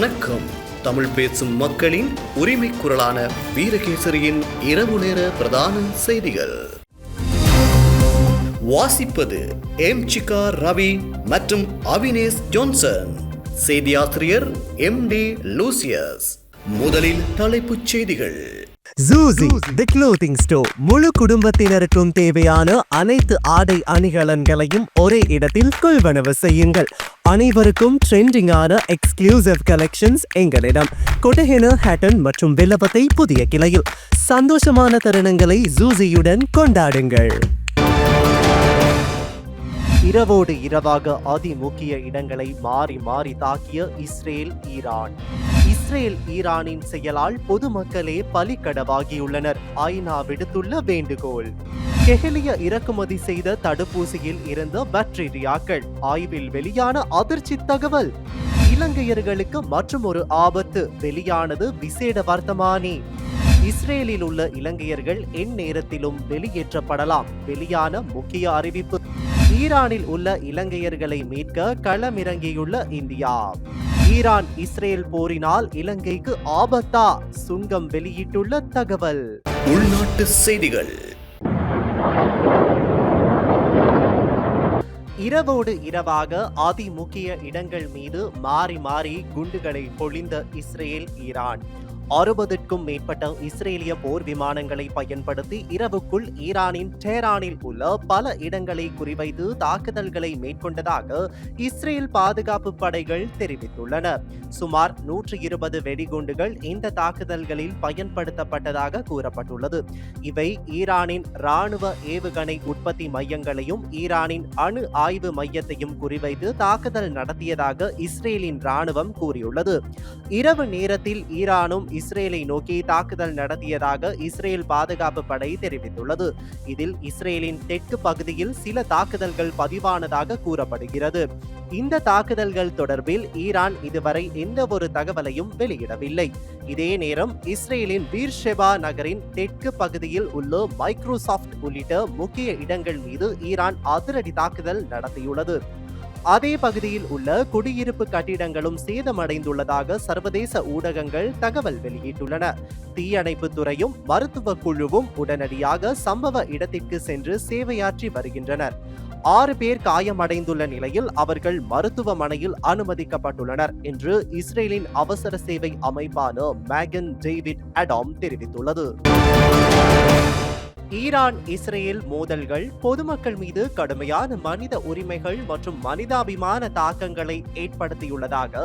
வணக்கம். தமிழ் பேசும் மக்களின் உரிமை குரலான வீரகேசரியின் இரவு நேர பிரதான செய்திகள். வாசிப்பது எம் சிகா ரவி மற்றும் அவினேஷ் ஜோன்சன். செய்தியாசிரியர் எம் டி லூசியஸ். முதலில் தலைப்புச் செய்திகள். ஜூசி தி க்ளோத்திங் ஸ்டோர் முழு குடும்பத்தினருக்கும் தேவையான அனைத்து ஆடை அணிகலன்களையும் ஒரே இடத்தில் கொள்வனவு செய்யுங்கள். அனைவருக்கும் ட்ரெண்டிங்கான எக்ஸ்க்ளூசிவ் கலெக்ஷன்ஸ் எங்களிடம். கொட்டஹென ஹேட்டன் மற்றும் வில்லபத்தை புதிய கிளையில். சந்தோஷமான தருணங்களை ஜூசியுடன் கொண்டாடுங்கள். இரவோடு இரவாக அதிமுக்கிய இடங்களை மாறி மாறி தாக்கிய இஸ்ரேல் ஈரான். இஸ்ரேல் ஈரானின் செயலால் பொதுமக்களே பலிக்கடவாகியுள்ளனர் ஐநா விடுத்துள்ள வேண்டுகோள். கெஹலிய இறக்குமதி செய்த தடுப்பூசியில் இருந்த பாக்டீரியாக்கள். ஆய்வில் வெளியான அதிர்ச்சி தகவல். இலங்கையர்களுக்கு மற்றும் ஒரு ஆபத்து. வெளியானது விசேட வர்த்தமானி. இஸ்ரேலில் உள்ள இலங்கையர்கள் எந்நேரத்திலும் வெளியேற்றப்படலாம். வெளியான முக்கிய அறிவிப்பு. ஈரானில் உள்ள இலங்கையர்களை மீட்க களமிறங்கியுள்ள இந்தியா. ஈரான் இஸ்ரேல் போரினால் இலங்கைக்கு ஆபத்தா? சுங்கம் வெளியிட்டுள்ள தகவல். உள்நாட்டு செய்திகள். இரவோடு இரவாக அதிமுக்கிய இடங்கள் மீது மாறி மாறி குண்டுகளை பொழிந்த இஸ்ரேல் ஈரான். அறுபதுக்கும் மேற்பட்ட இஸ்ரேலிய போர் விமானங்களை பயன்படுத்தி இரவுக்குள் ஈரானின் டேரானில் உள்ள பல இடங்களை குறிவைத்து தாக்குதல்களை மேற்கொண்டதாக இஸ்ரேல் பாதுகாப்பு படைகள் தெரிவித்துள்ளன. சுமார் நூற்றி இருபது வெடிகுண்டுகள் இந்த தாக்குதல்களில் பயன்படுத்தப்பட்டதாக கூறப்பட்டுள்ளது. இவை ஈரானின் ராணுவ ஏவுகணை உற்பத்தி மையங்களையும் ஈரானின் அணு ஆய்வு மையத்தையும் குறிவைத்து தாக்குதல் நடத்தியதாக இஸ்ரேலின் ராணுவம் கூறியுள்ளது. இரவு நேரத்தில் ஈரானும் இஸ்ரேலை நோக்கி தாக்குதல் நடத்தியதாக இஸ்ரேல் பாதுகாப்பு படை தெரிவித்துள்ளது. இதில் இஸ்ரேலின் தெற்கு பகுதியில் சில தாக்குதல்கள் பதிவானதாக கூறப்படுகிறது. இந்த தாக்குதல்கள் தொடர்பில் ஈரான் இதுவரை எந்த ஒரு தகவலையும் வெளியிடவில்லை. இதே நேரம் இஸ்ரேலின் பீர்ஷெபா நகரின் தெற்கு பகுதியில் உள்ள மைக்ரோசாஃப்ட் உள்ளிட்ட முக்கிய இடங்கள் மீது ஈரான் அதிரடி தாக்குதல் நடத்தியுள்ளது. அதே பகுதியில் உள்ள குடியிருப்பு கட்டிடங்களும் சேதமடைந்துள்ளதாக சர்வதேச ஊடகங்கள் தகவல் வெளியிட்டுள்ளன. தீயணைப்பு துறையும் மருத்துவ குழுவும் உடனடியாக சம்பவ இடத்திற்கு சென்று சேவையாற்றி வருகின்றனர். ஆறு பேர் காயமடைந்துள்ள நிலையில் அவர்கள் மருத்துவமனையில் அனுமதிக்கப்பட்டுள்ளனர் என்று இஸ்ரேலின் அவசர சேவை அமைப்பான மேகன் டேவிட் அடாம் தெரிவித்துள்ளது. ஈரான் இஸ்ரேல் மோதல்கள் பொதுமக்கள் மீது கடுமையான மனித உரிமைகள் மற்றும் மனிதாபிமான தாக்கங்களை ஏற்படுத்தியுள்ளதாக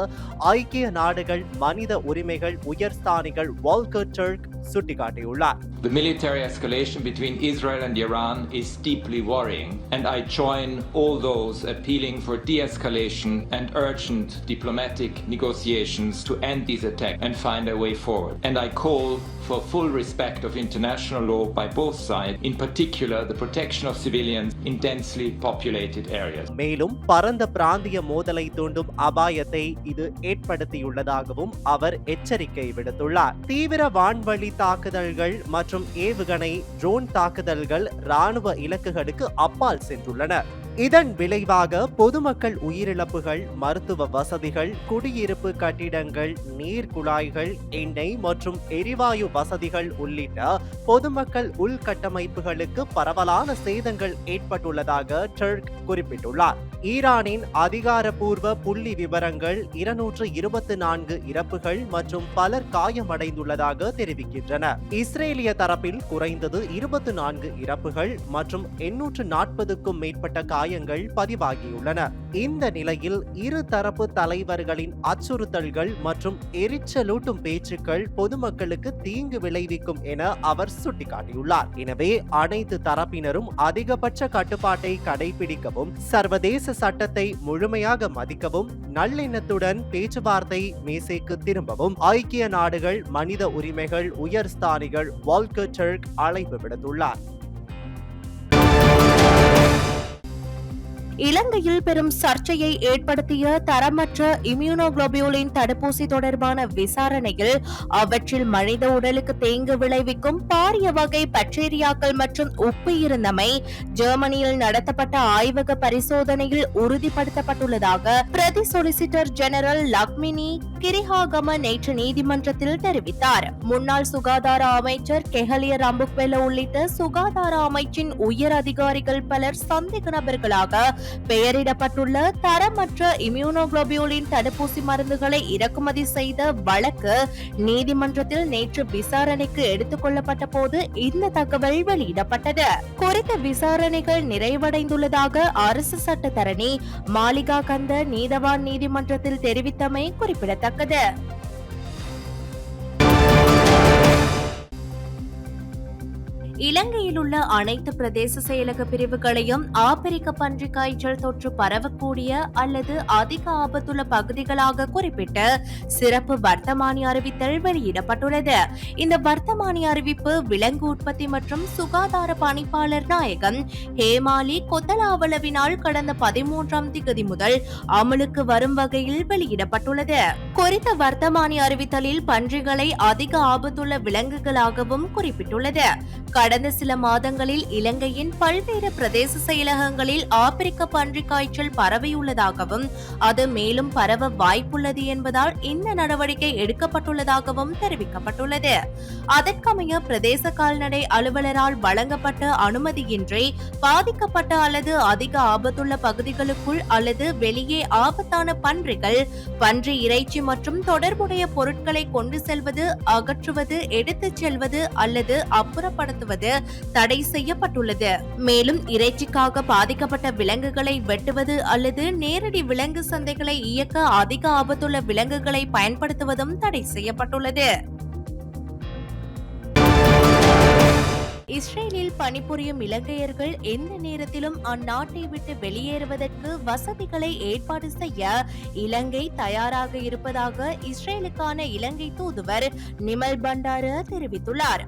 ஐக்கிய நாடுகள் மனித உரிமைகள் உயர்ஸ்தானிகள் வால்கர் டர்க் சுட்டிக்காட்டியுள்ளார் The military escalation between Israel and Iran is deeply worrying, and I join all those appealing for de escalation and urgent diplomatic negotiations to end these attacks and find a way forward. And I call for full respect of international law by both sides, in particular the protection of civilians in densely populated areas. மேலும் பரந்த பிராந்திய மோதலை தூண்டும் அபாயத்தை இது ஏற்படுத்தியுள்ளதாகவும் அவர் எச்சரிக்கை விடுத்துள்ளார் தீவிர வான்வழி தாக்குதல்கள் மற்றும் ஏவுகணை ட்ரோன் தாக்குதல்கள் ராணுவ இலக்குகளுக்கு அப்பால் சென்றுள்ளன இதன் விளைவாக பொதுமக்கள் உயிரிழப்புகள் மருத்துவ வசதிகள் குடியிருப்பு கட்டிடங்கள் நீர் குழாய்கள் எண்ணெய் மற்றும் எரிவாயு வசதிகள் உள்ளிட்ட பொதுமக்கள் உள்கட்டமைப்புகளுக்கு பரவலான சேதங்கள் ஏற்பட்டுள்ளதாக டர்க் குறிப்பிட்டுள்ளார். ஈரானின் அதிகாரப்பூர்வ புள்ளி விவரங்கள் இருநூற்று இருபத்தி நான்கு இறப்புகள் மற்றும் பலர் காயமடைந்துள்ளதாக தெரிவிக்கின்றன. இஸ்ரேலிய தரப்பில் குறைந்தது இருபத்தி நான்கு இறப்புகள் மற்றும் எண்ணூற்று நாற்பதுக்கும் மேற்பட்ட காயங்கள் பதிவாகியுள்ளன. இந்த நிலையில் இரு தரப்பு தலைவர்களின் அச்சுறுத்தல்கள் மற்றும் எரிச்சலூட்டும் பேச்சுக்கள் பொதுமக்களுக்கு தீங்கு விளைவிக்கும் என அவர் சுட்டிக்காட்டியுள்ளார். எனவே அனைத்து தரப்பினரும் அதிகபட்ச கட்டுப்பாட்டை கடைபிடிக்கவும் சர்வதேச சட்டத்தை முழுமையாக மதிக்கவும் நல்லெண்ணத்துடன் பேச்சுவார்த்தை மேசைக்கு திரும்பவும் ஐக்கிய நாடுகள் மனித உரிமைகள் உயர்ஸ்தானிகள் வால்கர் டர்க் அழைப்பு விடுத்துள்ளார். இலங்கையில் பெரும் சர்ச்சையை ஏற்படுத்திய தரமற்ற இம்யூனோகுளோபியூலின் தடுப்பூசி தொடர்பான விசாரணையில் அவற்றில் மனித உடலுக்கு தேங்கு விளைவிக்கும் பாரிய வகை பாக்டீரியாக்கள் மற்றும் உப்பு இருந்தமை ஜெர்மனியில் நடத்தப்பட்ட ஆய்வக பரிசோதனையில் உறுதிப்படுத்தப்பட்டுள்ளதாக பிரதி சொலிசிட்டர் ஜெனரல் லக்மினி கிரிஹாகம நேற்று நீதிமன்றத்தில் தெரிவித்தார். முன்னாள் சுகாதார அமைச்சர் கெஹலிய ரம்புக்வெல உள்ளிட்ட சுகாதார அமைச்சின் உயர் அதிகாரிகள் பலர் சந்தேக நபர்களாக பெயரிடப்பட்டுள்ள தரமற்ற இம்யூனோகுளோபியூலின் தடுப்பூசி மருந்துகளை இறக்குமதி செய்த வழக்கு நீதிமன்றத்தில் நேற்று விசாரணைக்கு எடுத்துக் கொள்ளப்பட்ட போது இந்த தகவல் வெளியிடப்பட்டது. குறித்த விசாரணைகள் நிறைவடைந்துள்ளதாக அரசு சட்டத்தரணி மாலிகா கந்த நீதவான் நீதிமன்றத்தில் தெரிவித்தமை குறிப்பிடத்தக்கது. இலங்கையில் உள்ள அனைத்து பிரதேச செயலக பிரிவுகளையும் ஆப்பிரிக்க பன்றி காய்ச்சல் தொற்று பரவக்கூடிய அல்லது அதிக ஆபத்துள்ள பகுதிகளாக குறிப்பிட்டு சிறப்பு வர்த்தமானி அறிவித்தல் வெளியிடப்பட்டுள்ளது. இந்த வர்த்தமானி அறிவிப்பு விலங்கு உற்பத்தி மற்றும் சுகாதார பணிப்பாளர் நாயகம் ஹேமாலி கொத்தலாவளவினால் கடந்த பதிமூன்றாம் திகதி முதல் அமலுக்கு வரும் வகையில் வெளியிடப்பட்டுள்ளது. குறித்த வர்த்தமானி அறிவித்தலில் பன்றிகளை அதிக ஆபத்துள்ள விலங்குகளாகவும் குறிப்பிட்டுள்ளது. கடந்த சில மாதங்களில் இலங்கையின் பல்வேறு பிரதேச செயலகங்களில் ஆப்பிரிக்க பன்றி காய்ச்சல் பரவியுள்ளதாகவும் அது மேலும் பரவ வாய்ப்புள்ளது என்பதால் இந்த நடவடிக்கை எடுக்கப்பட்டுள்ளதாகவும் தெரிவிக்கப்பட்டுள்ளது. அதற்கமைய பிரதேச கால்நடை அலுவலரால் வழங்கப்பட்ட அனுமதியின்றி பாதிக்கப்பட்ட அல்லது அதிக ஆபத்துள்ள பகுதிகளுக்குள் அல்லது வெளியே ஆபத்தான பன்றிகள் பன்றி இறைச்சி மற்றும் தொடர்புடைய பொருட்களை கொண்டு செல்வது அகற்றுவது எடுத்துச் செல்வது அல்லது அப்புறப்படுத்துவது தடை செய்யப்பட்டுள்ளது. மேலும் இறைச்சிக்காக பாதிக்கப்பட்ட விலங்குகளை வெட்டுவது அல்லது நேரடி விலங்கு சந்தைகளை இயக்க அதிக ஆபத்துள்ள விலங்குகளை பயன்படுத்துவதும் தடை செய்யப்பட்டுள்ளது. இஸ்ரேலில் பணிபுரியும் இலங்கையர்கள் எந்த நேரத்திலும் அந்நாட்டை விட்டு வெளியேறுவதற்கு வசதிகளை ஏற்பாடு செய்ய இலங்கை தயாராக இருப்பதாக இஸ்ரேலுக்கான இலங்கை தூதுவர் நிமல் பண்டார தெரிவித்துள்ளார்.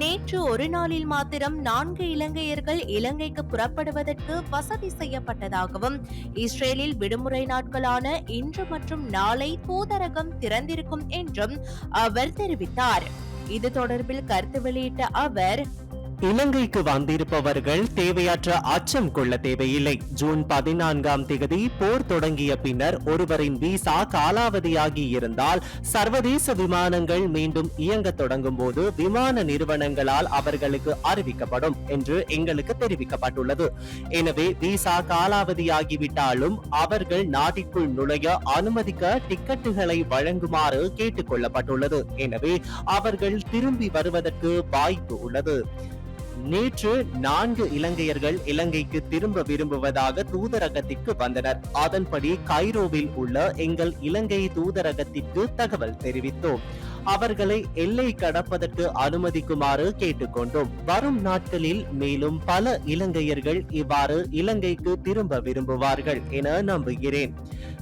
நேற்று ஒரு நாளில் மாத்திரம் நான்கு இலங்கையர்கள் இலங்கைக்கு புறப்படுவதற்கு வசதி செய்யப்பட்டதாகவும் இஸ்ரேலில் விடுமுறை நாட்களான இன்று மற்றும் நாளை தூதரகம் திறந்திருக்கும் என்றும் அவர் தெரிவித்தார். இது தொடர்பில் கருத்து வெளியிட்ட அவர் இலங்கைக்கு வந்திருப்பவர்கள் தேவையற்ற அச்சம் கொள்ள தேவையில்லை. ஜூன் பதினான்காம் தேதி போர் தொடங்கிய பின்னர் ஒருவரின் விசா காலாவதியாகி இருந்தால் சர்வதேச விமானங்கள் மீண்டும் இயங்க தொடங்கும் போது விமான நிறுவனங்களால் அவர்களுக்கு அறிவிக்கப்படும் என்று எங்களுக்கு தெரிவிக்கப்பட்டுள்ளது. எனவே விசா காலாவதியாகிவிட்டாலும் அவர்கள் நாட்டிற்குள் நுழைய அனுமதிக்க டிக்கெட்டுகளை வழங்குமாறு கேட்டுக்கொள்ளப்பட்டுள்ளது எனவே அவர்கள் திரும்பி வருவதற்கு வாய்ப்பு உள்ளது. நேற்று நான்கு இலங்கையர்கள் இலங்கைக்கு திரும்ப விரும்புவதாக தூதரகத்திற்கு வந்தனர். அதன்படி கைரோவில் உள்ள எங்கள் இலங்கை தூதரகத்திற்கு தகவல் தெரிவித்தோம். அவர்களை எல்லை கடப்பதற்கு அனுமதிக்குமாறு கேட்டுக்கொண்டோம். வரும் நாட்களில் மேலும் பல இலங்கையர்கள் இவ்வாறு இலங்கைக்கு திரும்ப விரும்புவார்கள் என நம்புகிறேன்.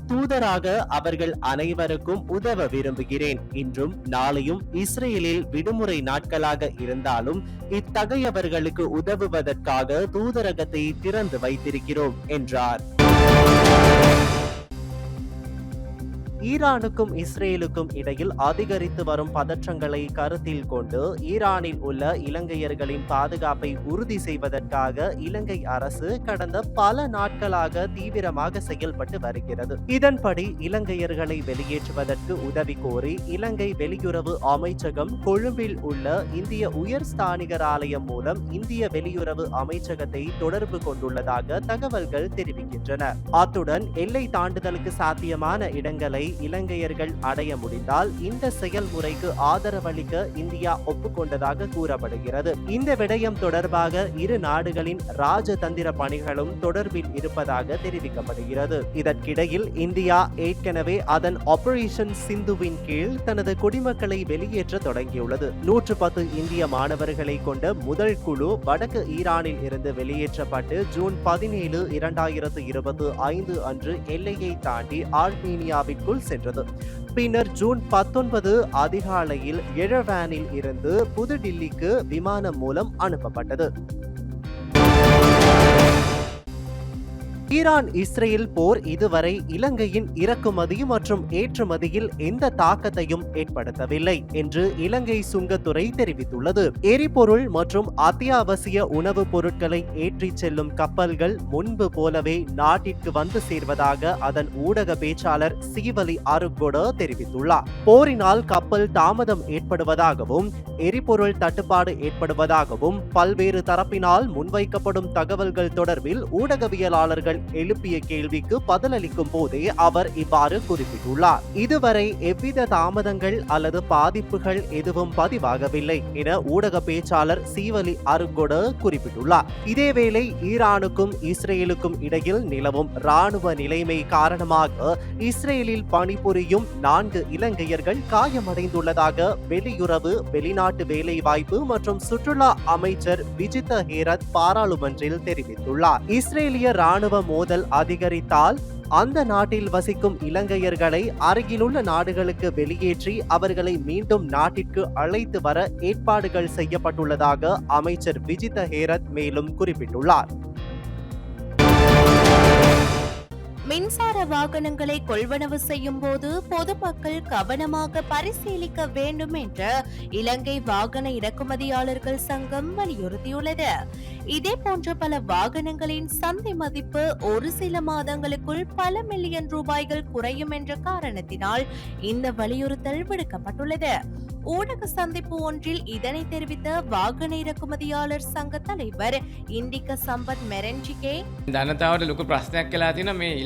தூதராக அவர்கள் அனைவருக்கும் உதவ விரும்புகிறேன். இன்றும் நாளையும் இஸ்ரேலில் விடுமுறை நாட்களாக இருந்தாலும் இத்தகையவர்களுக்கு உதவுவதற்காக தூதரகத்தை திறந்து வைத்திருக்கிறோம் என்றார். ஈரானுக்கும் இஸ்ரேலுக்கும் இடையில் அதிகரித்து வரும் பதற்றங்களை கருத்தில் கொண்டு ஈரானில் உள்ள இலங்கையர்களின் பாதுகாப்பை உறுதி செய்வதற்காக இலங்கை அரசு கடந்த பல நாட்களாக தீவிரமாக செயல்பட்டு வருகிறது. இதன்படி இலங்கையர்களை வெளியேற்றுவதற்கு உதவி கோரி இலங்கை வெளியுறவு அமைச்சகம் கொழும்பில் உள்ள இந்திய உயர் ஸ்தானிகர் ஆலயம் மூலம் இந்திய வெளியுறவு அமைச்சகத்தை தொடர்பு கொண்டுள்ளதாக தகவல்கள் தெரிவிக்கின்றன. அத்துடன் எல்லை தாண்டுதலுக்கு சாத்தியமான இடங்களை இலங்கையர்கள் அடைய முடிந்தால் இந்த செயல்முறைக்கு ஆதரவளிக்க இந்தியா ஒப்புக்கொண்டதாக கூறப்படுகிறது. இந்த விடயம் தொடர்பாக இரு நாடுகளின் ராஜதந்திர பணிகளும் தொடர்பில் இருப்பதாக தெரிவிக்கப்படுகிறது. இதற்கிடையில் இந்தியா ஏற்கனவே அதன் ஆபரேஷன் சிந்துவின் கீழ் தனது குடிமக்களை வெளியேற்ற தொடங்கியுள்ளது. நூற்று பத்து இந்திய மாணவர்களை கொண்ட முதல் குழு வடக்கு ஈரானில் இருந்து வெளியேற்றப்பட்டு ஜூன் பதினேழு இரண்டாயிரத்து இருபத்தி ஐந்து அன்று எல்லையை தாண்டி ஆர்மீனியாவிற்குள் சென்றது. பின்னர் ஜூன் பத்தொன்பது அதிகாலையில் எழவேனில் இருந்து புதுடில்லிக்கு விமானம் மூலம் அனுப்பப்பட்டது. ஈரான் இஸ்ரேல் போர் இதுவரை இலங்கையின் இறக்குமதி மற்றும் ஏற்றுமதியில் எந்த தாக்கத்தையும் ஏற்படுத்தவில்லை என்று இலங்கை சுங்கத்துறை தெரிவித்துள்ளது. எரிபொருள் மற்றும் அத்தியாவசிய உணவுப் பொருட்களை ஏற்றிச் செல்லும் கப்பல்கள் முன்பு போலவே நாட்டிற்கு வந்து சேர்வதாக அதன் ஊடக பேச்சாளர் சீவலி அருகொட தெரிவித்துள்ளார். போரினால் கப்பல் தாமதம் ஏற்படுவதாகவும் எரிபொருள் தட்டுப்பாடு ஏற்படுவதாகவும் பல்வேறு தரப்பினால் முன்வைக்கப்படும் தகவல்கள் தொடர்பில் ஊடகவியலாளர்கள் எழுப்பிய கேள்விக்கு பதிலளிக்கும் போதே அவர் இவ்வாறு குறிப்பிட்டுள்ளார். இதுவரை எவ்வித தாமதங்கள் அல்லது பாதிப்புகள் எதுவும் பதிவாகவில்லை என ஊடக பேச்சாளர் சீவலி அருங்கொட குறிப்பிட்டுள்ளார். இதேவேளை ஈரானுக்கும் இஸ்ரேலுக்கும் இடையில் நிலவும் ராணுவ நிலைமை காரணமாக இஸ்ரேலில் பணிபுரியும் நான்கு இலங்கையர்கள் காயமடைந்துள்ளதாக வெளியுறவு வெளிநாட்டு வேலைவாய்ப்பு மற்றும் சுற்றுலா அமைச்சர் விஜித ஹேரத் பாராளுமன்றில் தெரிவித்துள்ளார். இஸ்ரேலிய ராணுவ மோதல் அதிகரித்தால் அந்த நாட்டில் வசிக்கும் இலங்கையர்களை அருகிலுள்ள நாடுகளுக்கு வெளியேற்றி அவர்களை மீண்டும் நாட்டிற்கு அழைத்து வர ஏற்பாடுகள் செய்யப்பட்டுள்ளதாக அமைச்சர் விஜித ஹேரத் மேலும் குறிப்பிட்டுள்ளார். மின்சார வாகனங்களை கொள்வனவு செய்யும் போது பொதுமக்கள் கவனமாக பரிசீலிக்க வேண்டும் என்று இலங்கை வாகன இறக்குமதியாளர்கள் சங்கம் வலியுறுத்தியுள்ளது. இதே போன்ற பல வாகனங்களின் சந்தை மதிப்பு ஒரு சில மாதங்களுக்குள் பல மில்லியன் ரூபாய்கள் குறையும் என்ற காரணத்தினால் இந்த வலியுறுத்தல் விடுக்கப்பட்டுள்ளது. ஊடக சந்திப்பு ஒன்றில் இதனை தெரிவித்த வாகன இறக்குமதியாளர் சங்க தலைவர் இண்டிக சம்பத் மெரஞ்சிகே இந்த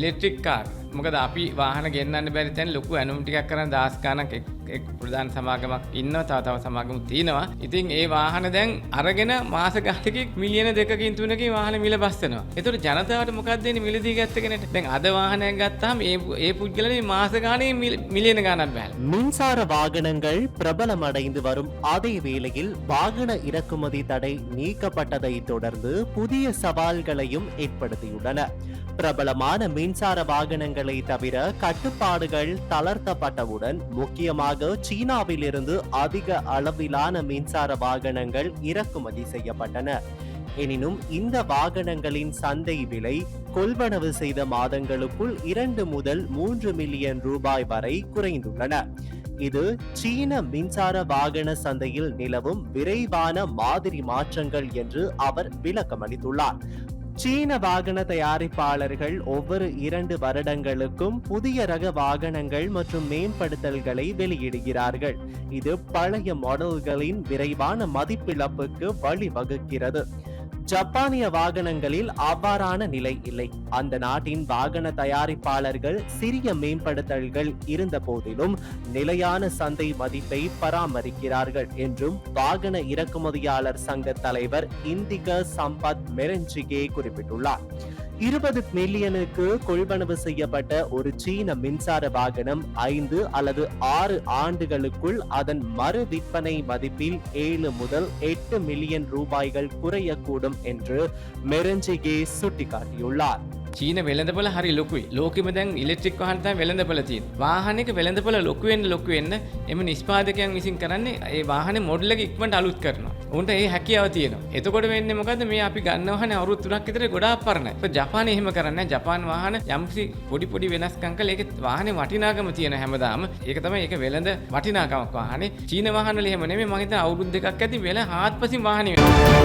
ඉලෙක්ට්‍රික් කාර් මොකද අපි වාහන ගන්න බැරි තැන් ලොකු ඇනුම් ටිකක් කරන දස්කානක් එක් ප්‍රධාන සමාගමක් ඉන්න තව තව සමාගම තියෙනවා ඉතින් ඒ වාහන දැන් අරගෙන මාස ගාතක මිලියන දෙකින් තුනක වාහන මිල බස්සනවා එතුට ජනතාවට මොකක්දන මිලදී ගත්තගෙනට දැන් අද වාහනයක් ගත්තාම ඒ ඒ පුද්ගලන මාස ගානේ මිලියන ගානක් බැල් மின்சார வாகனங்கள் பிரபலமடைந்து வரும் அதே வேளையில் வாகன இறக்குமதி தடை நீக்கப்பட்டதை தொடர்ந்து புதிய சவால்களையும் ஏற்படுத்தியுள்ளன பிரபலமான மின்சார வாகனங்களை தவிர கட்டுப்பாடுகள் தளர்த்தப்பட்டவுடன் முக்கியமாக சீனாவிலிருந்து அதிக அளவிலான மின்சார வாகனங்கள் இறக்குமதி செய்யப்பட்டன. எனினும் இந்த வாகனங்களின் சந்தை விலை கொள்வனவு செய்த மாதங்களுக்குள் இரண்டு முதல் மூன்று மில்லியன் ரூபாய் வரை குறைந்துள்ளன. இது சீன மின்சார வாகன சந்தையில் நிலவும் விரைவான மாதிரி மாற்றங்கள் என்று அவர் விளக்கமளித்துள்ளார். சீன வாகன தயாரிப்பாளர்கள் ஒவ்வொரு இரண்டு வருடங்களுக்கும் புதிய ரக வாகனங்கள் மற்றும் மேம்படுத்தல்களை வெளியிடுகிறார்கள். இது பழைய மாடல்களின் விரைவான மதிப்பிழப்புக்கு வழிவகுக்கிறது. ஜப்பானிய வாகனங்களில் அவ்வாறான நிலை இல்லை. அந்த நாட்டின் வாகன தயாரிப்பாளர்கள் சிறிய மேம்படுத்தல்கள் இருந்த போதிலும் நிலையான சந்தை மதிப்பை பராமரிக்கிறார்கள் என்றும் வாகன இறக்குமதியாளர் சங்க தலைவர் இந்திக சம்பத் மெரஞ்சிகே குறிப்பிட்டுள்ளார். இருபது மில்லியனுக்கு கொள்வனவு செய்யப்பட்ட ஒரு சீன மின்சார வாகனம் ஐந்து அல்லது ஆறு ஆண்டுகளுக்குள் அதன் மறு விற்பனை மதிப்பில் ஏழு முதல் எட்டு மில்லியன் ரூபாய்கள் குறையக்கூடும் என்று மெரஞ்சிகே சுட்டிக்காட்டியுள்ளார் චීන වෙළඳපල හරි ලොකුයි ලෝකම දැන් ඉලෙක්ට්‍රික් වහන්ත වෙළඳපලතින් වාහනක වෙළඳපල ලොකුවෙන් ලොකුවෙන්න එම නිස්පාදකයන් විසින් කරන්නේ ඒ වාහන මොඩල්ල ඉක්මට අලුත් කරනවා උන්ට ඒ හැකියාව තියෙනවා. එතකොට වෙන්නේ මොකද මේ අපි ගන්න වාහන අවුරුදු 3ක් විතර ගොඩාක් පරණයි. ඒක ජපානයේ එහෙම කරන්නේ ජපාන් වාහන යම්කිසි පොඩි පොඩි වෙනස්කම් කළා ඒක වාහනේ වටිනාකම තියෙන හැමදාම. ඒක තමයි ඒක වෙළඳ වටිනාකමක් වාහනේ. චීන වාහන වල එහෙම නෙමෙයි මම හිතන අවුරුදු දෙකක් ඇති වෙල හාත්පසින් වාහනේ වෙනවා.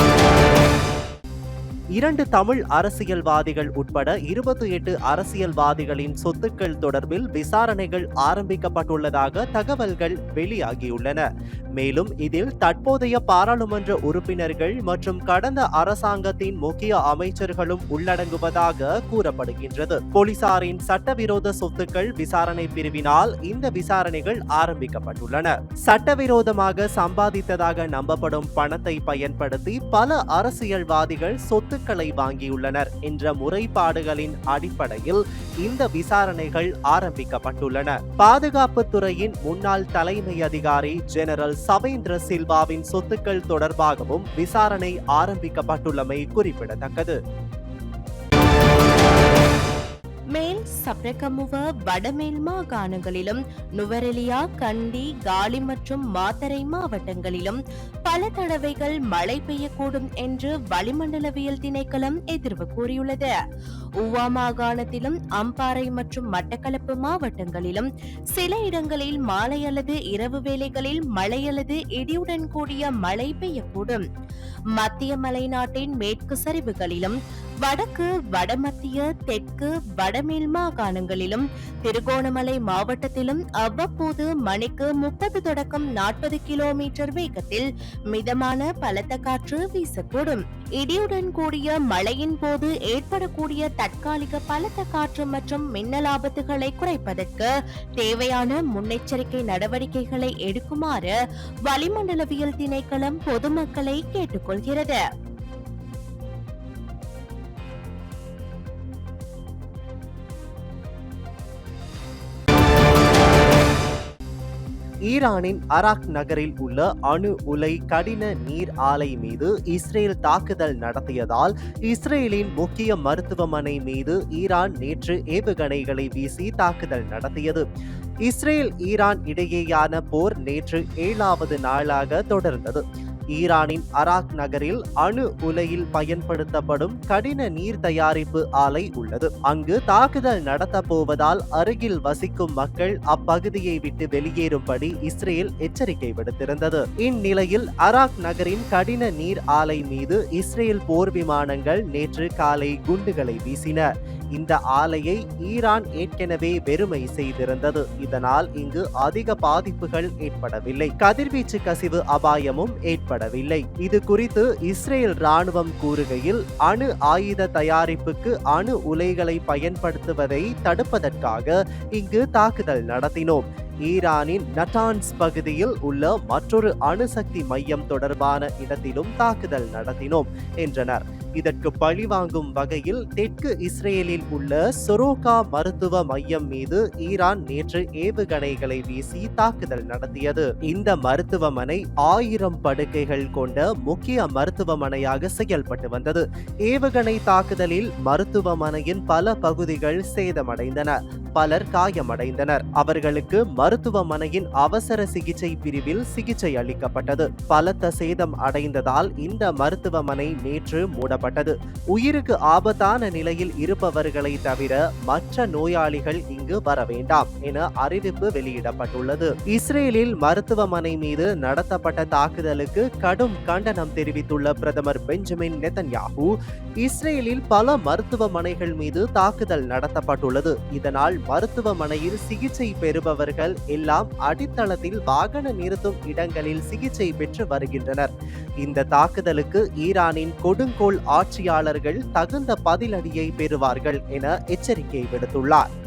இரண்டு தமிழ் அரசியல்வாதிகள் உட்பட இருபத்தி எட்டு அரசியல்வாதிகளின் சொத்துக்கள் தொடர்பில் விசாரணைகள் ஆரம்பிக்கப்பட்டுள்ளதாக தகவல்கள் வெளியாகியுள்ளன. மேலும் இதில் தற்போதைய பாராளுமன்ற உறுப்பினர்கள் மற்றும் கடந்த அரசாங்கத்தின் முக்கிய அமைச்சர்களும் உள்ளடங்குவதாக கூறப்படுகின்றது. போலீசாரின் சட்டவிரோத சொத்துக்கள் விசாரணை பிரிவினால் இந்த விசாரணைகள் ஆரம்பிக்கப்பட்டுள்ளன. சட்டவிரோதமாக சம்பாதித்ததாக நம்பப்படும் பணத்தை பயன்படுத்தி பல அரசியல்வாதிகள் சொத்து சொத்துக்களை வாங்கியுள்ளனர் என்ற முறைப்பாடுகளின் அடிப்படையில் இந்த விசாரணைகள் ஆரம்பிக்கப்பட்டுள்ளன. பாதுகாப்பு துறையின் முன்னாள் தலைமை அதிகாரி ஜெனரல் சவேந்திர சில்வாவின் சொத்துக்கள் தொடர்பாகவும் விசாரணை ஆரம்பிக்கப்பட்டுள்ளமை குறிப்பிடத்தக்கது. மேல் சப்ரகமுவ வடமேல் மாகாணங்களிலும் நுவரெலியா கண்டி காலி மற்றும் மாத்தரை மாவட்டங்களிலும் பல தடவைகள் மழை பெய்யக்கூடும் என்று வளிமண்டலவியல் திணைக்களம் எதிர்வு கூறியுள்ளது. உவா மாகாணத்திலும் அம்பாறை மற்றும் மட்டக்களப்பு மாவட்டங்களிலும் சில இடங்களில் மாலை அல்லது இரவு வேளைகளில் மழை அல்லது இடியுடன் கூடிய மழை பெய்யக்கூடும். மத்திய மலைநாட்டின் மேற்கு சரிவுகளிலும் வடக்கு வடமத்திய தெற்கு வடமேல் மாகாணங்களிலும் திருகோணமலை மாவட்டத்திலும் அவ்வப்போது மணிக்கு முப்பது தொடக்கம் நாற்பது கிலோமீட்டர் வேகத்தில் மிதமான பலத்த காற்று வீசக்கூடும். இடியுடன் கூடிய மழையின் போது ஏற்படக்கூடிய தற்காலிக பலத்த காற்று மற்றும் மின்னல் ஆபத்துகளை குறைப்பதற்கு தேவையான முன்னெச்சரிக்கை நடவடிக்கைகளை எடுக்குமாறு வளிமண்டலவியல் திணைக்களம் பொதுமக்களை கேட்டுக்கொள்கிறது. ஈரானின் அராக் நகரில் உள்ள அணு உலை கடின நீர் ஆலை மீது இஸ்ரேல் தாக்குதல் நடத்தியதால் இஸ்ரேலின் முக்கிய மருத்துவமனை மீது ஈரான் நேற்று ஏவுகணைகளை வீசி தாக்குதல் நடத்தியது. இஸ்ரேல் ஈரான் இடையேயான போர் நேற்று ஏழாவது நாளாக தொடர்ந்தது. ஈரானின் அராக் நகரில் அணு உலையில் பயன்படுத்தப்படும் கடின நீர் தயாரிப்பு ஆலை உள்ளது. அங்கு தாக்குதல் நடத்த போவதால் அருகில் வசிக்கும் மக்கள் அப்பகுதியை விட்டு வெளியேறும்படி இஸ்ரேல் எச்சரிக்கை விடுத்திருந்தது. இந்நிலையில் அராக் நகரின் கடின நீர் ஆலை மீது இஸ்ரேல் போர் விமானங்கள் நேற்று காலை குண்டுகளை வீசின. இந்த ஆலையை ஈரான் ஏற்கனவே வெறுமை செய்திருந்தது. இதனால் இங்கு அதிக பாதிப்புகள் ஏற்படவில்லை. கதிர்வீச்சு கசிவு அபாயமும் ஏற்படவில்லை. இது குறித்து இஸ்ரேல் ராணுவம் கூறுகையில் அணு ஆயுத தயாரிப்புக்கு அணு உலைகளை பயன்படுத்துவதை தடுப்பதற்காக இங்கு தாக்குதல் நடத்தினோம். ஈரானின் நட்டான்ஸ் பகுதியில் உள்ள மற்றொரு அணுசக்தி மையம் தொடர்பான இடத்திலும் தாக்குதல் நடத்தினோம் என்றனர். இதற்கு பழிவாங்கும் வகையில் தெற்கு இஸ்ரேலில் உள்ள சொரோகா மருத்துவ மையம் மீது ஈரான் நேற்று ஏவுகணைகளை வீசி தாக்குதல் நடத்தியது. இந்த மருத்துவமனை ஆயிரம் படுக்கைகள் கொண்ட முக்கிய மருத்துவமனையாக செயல்பட்டு வந்தது. ஏவுகணை தாக்குதலில் மருத்துவமனையின் பல பகுதிகள் சேதமடைந்தன. பலர் காயமடைந்தனர். அவர்களுக்கு மருத்துவமனையின் அவசர சிகிச்சை பிரிவில் சிகிச்சை அளிக்கப்பட்டது. பலத்த சேதம் அடைந்ததால் இந்த மருத்துவமனை நேற்று மூடப்பட்டது. உயிருக்கு ஆபத்தான நிலையில் இருப்பவர்களை தவிர மற்ற நோயாளிகள் இங்கு வர வேண்டாம் என அறிவிப்பு வெளியிடப்பட்டுள்ளது. இஸ்ரேலில் மருத்துவமனை மீது நடத்தப்பட்ட தாக்குதலுக்கு கடும் கண்டனம் தெரிவித்துள்ள பிரதமர் பெஞ்சமின் நெதன்யாகு இஸ்ரேலில் பல மருத்துவமனைகள் மீது தாக்குதல் நடத்தப்பட்டுள்ளது. இதனால் மருத்துவமனையில் சிகிச்சை பெறுபவர்கள் எல்லாம் அடித்தளத்தில் வாகன நிறுத்தும் இடங்களில் சிகிச்சை பெற்று வருகின்றனர். இந்த தாக்குதலுக்கு ஈரானின் கொடுங்கோல் ஆட்சியாளர்கள் தகுந்த பதிலடியை பெறுவார்கள் என எச்சரிக்கை விடுத்துள்ளார்.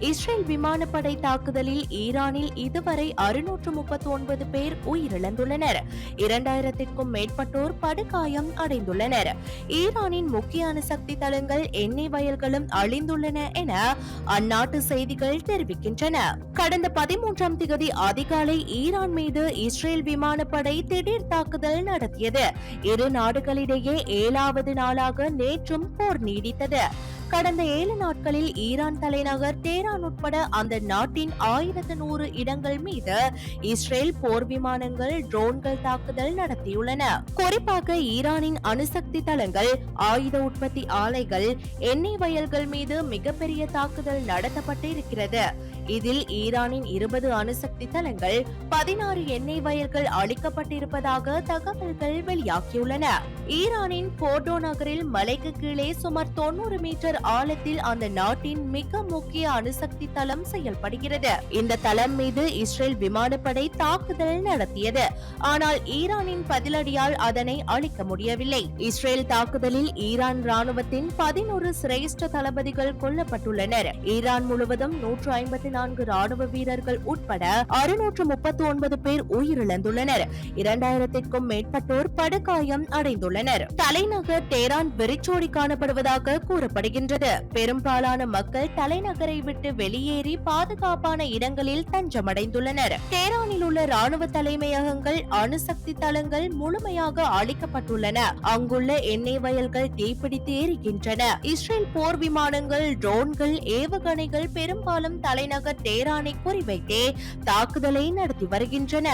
இஸ்ரேல் விமானப்படை தாக்குதலில் ஈரானில் இதுவரை அறுநூற்று முப்பத்தி ஒன்பது பேர் உயிரிழந்துள்ளனர். இரண்டாயிரத்திற்கும் மேற்பட்டோர் படுகாயம் அடைந்துள்ளனர். ஈரானின் முக்கிய அணுசக்தி தளங்கள் எண்ணெய் வயல்களும் அழிந்துள்ளன என அந்நாட்டு செய்திகள் தெரிவிக்கின்றன. கடந்த பதிமூன்றாம் திகதி அதிகாலை ஈரான் மீது இஸ்ரேல் விமானப்படை திடீர் தாக்குதல் நடத்தியது. இரு நாடுகளிடையே ஏழாவது நாளாக நேற்றும் போர் நீடித்தது. கடந்த ஏழு நாட்களில் ஈரான் தலைநகர் தேரான் உட்பட அந்த நாட்டின் ஆயிரத்து நூறு இடங்கள் மீது இஸ்ரேல் போர் விமானங்கள் ட்ரோன்கள் தாக்குதல் நடத்தியுள்ளன. குறிப்பாக ஈரானின் அணுசக்தி தளங்கள் ஆயுத உற்பத்தி ஆலைகள் எண்ணெய் வயல்கள் மீது மிகப்பெரிய தாக்குதல் நடத்தப்பட்டு இருக்கிறது இதில் ஈரானின் இருபது அணுசக்தி தளங்கள் பதினாறு எண்ணெய் வயல்கள் அளிக்கப்பட்டிருப்பதாக தகவல்கள் வெளியாகியுள்ளன. ஈரானின் போர்டோ நகரில் மலைக்கு கீழே சுமார் தொண்ணூறு மீட்டர் ஆழத்தில் அந்த நாட்டின் மிக முக்கிய அணுசக்தி தளம் செயல்படுகிறது. இந்த தளம் மீது இஸ்ரேல் விமானப்படை தாக்குதல் நடத்தியது. ஆனால் ஈரானின் பதிலடியால் அதனை அழிக்க முடியவில்லை. இஸ்ரேல் தாக்குதலில் ஈரான் ராணுவத்தின் பதினோரு சிரேஷ்ட தளபதிகள் கொல்லப்பட்டுள்ளனர். ஈரான் முழுவதும் நூற்று ஐம்பத்தி நான்கு ராணுவ வீரர்கள் உட்பட அறுநூற்று முப்பத்தி ஒன்பது பேர் உயிரிழந்துள்ளனர். இரண்டாயிரத்திற்கும் மேற்பட்டோர் படுகாயம் அடைந்துள்ளனர். தலைநகர் டேரான் வெறிச்சோடி காணப்படுவதாக கூறப்படுகின்றது. பெரும்பாலான மக்கள் தலைநகரை விட்டு வெளியேறி பாதுகாப்பான இடங்களில் தஞ்சமடைந்துள்ளனர். டேரானில் உள்ள ராணுவ தலைமையகங்கள் அணுசக்தி தளங்கள் முழுமையாக அழிக்கப்பட்டுள்ளன. அங்குள்ள எண்ணெய் வயல்கள் தீப்பிடித்து எரிகின்றன. இஸ்ரேல் போர் விமானங்கள் ட்ரோன்கள் ஏவுகணைகள் பெரும்பாலும் தலைநகர் தலைநகர் டேரானை குறிவைத்தே தாக்குதலை நடத்தி வருகின்றன.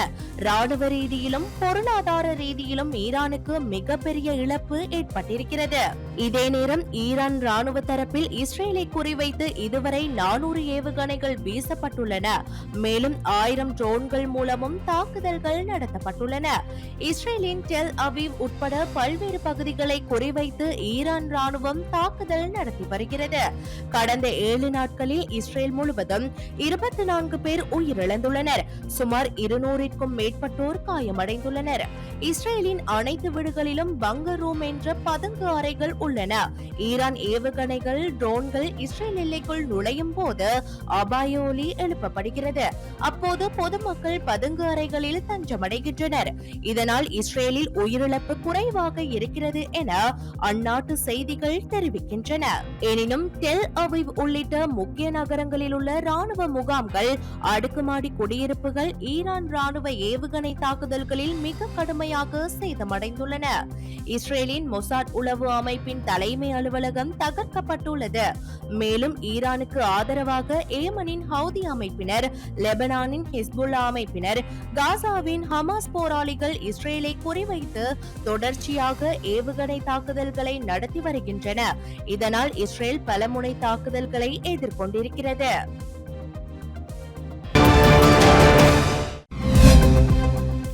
ராணுவ ரீதியிலும் பொருளாதார ரீதியிலும் ஈரானுக்கு மிகப்பெரிய இழப்பு ஏற்பட்டிருக்கிறது. இதே நேரம் ஈரான் ராணுவ தரப்பில் இஸ்ரேலை குறிவைத்து இதுவரை நானூறு ஏவுகணைகள் வீசப்பட்டுள்ளன. மேலும் ஆயிரம் ட்ரோன்கள் மூலமும் தாக்குதல்கள் நடத்தப்பட்டுள்ளன. இஸ்ரேலின் டெல் அவிவ் உட்பட பல்வேறு பகுதிகளை குறிவைத்து ஈரான் ராணுவம் தாக்குதல் நடத்தி வருகிறது. கடந்த ஏழு நாட்களில் இஸ்ரேல் முழுவதும் இருபத்தி நான்கு பேர் உயிரிழந்துள்ளனர். சுமார் இருநூறிற்கும் மேற்பட்டோர் காயமடைந்துள்ளனர். இஸ்ரேலின் அனைத்து வீடுகளிலும் பங்கர் ரூம் என்ற பதுங்கு அறைகள் உள்ளன. ஈரான் ஏவுகணைகள் ட்ரோன்கள் இஸ்ரேல் எல்லைக்குள் நுழையும் போது அபாய ஒலி எழுப்பப்படுகிறது. அப்போது பொதுமக்கள் பதுங்கு அறைகளில் தஞ்சமடைகின்றனர். இதனால் இஸ்ரேலில் உயிரிழப்பு குறைவாக இருக்கிறது என அந்நாட்டு செய்திகள் தெரிவிக்கின்றன. எனினும் டெல் அவிவ் உள்ளிட்ட முக்கிய நகரங்களில் உள்ள ராணுவ ராணுவ முகாம்கள் அடுக்குமாடி குடியிருப்புகள் ஈரான் ராணுவ ஏவுகணை தாக்குதல்களில் மிக கடுமையாக சேதமடைந்துள்ளன. இஸ்ரேலின் மொசாட் உளவு அமைப்பின் தலைமை அலுவலகம் தகர்க்கப்பட்டுள்ளது. மேலும் ஈரானுக்கு ஆதரவாக ஏமனின் ஹவுதி அமைப்பினர் லெபனானின் ஹிஸ்புல்லா அமைப்பினர் காசாவின் ஹமாஸ் போராளிகள் இஸ்ரேலை குறிவைத்து தொடர்ச்சியாக ஏவுகணை தாக்குதல்களை நடத்தி வருகின்றன இதனால் இஸ்ரேல் பலமுனை தாக்குதல்களை எதிர்கொண்டிருக்கிறது.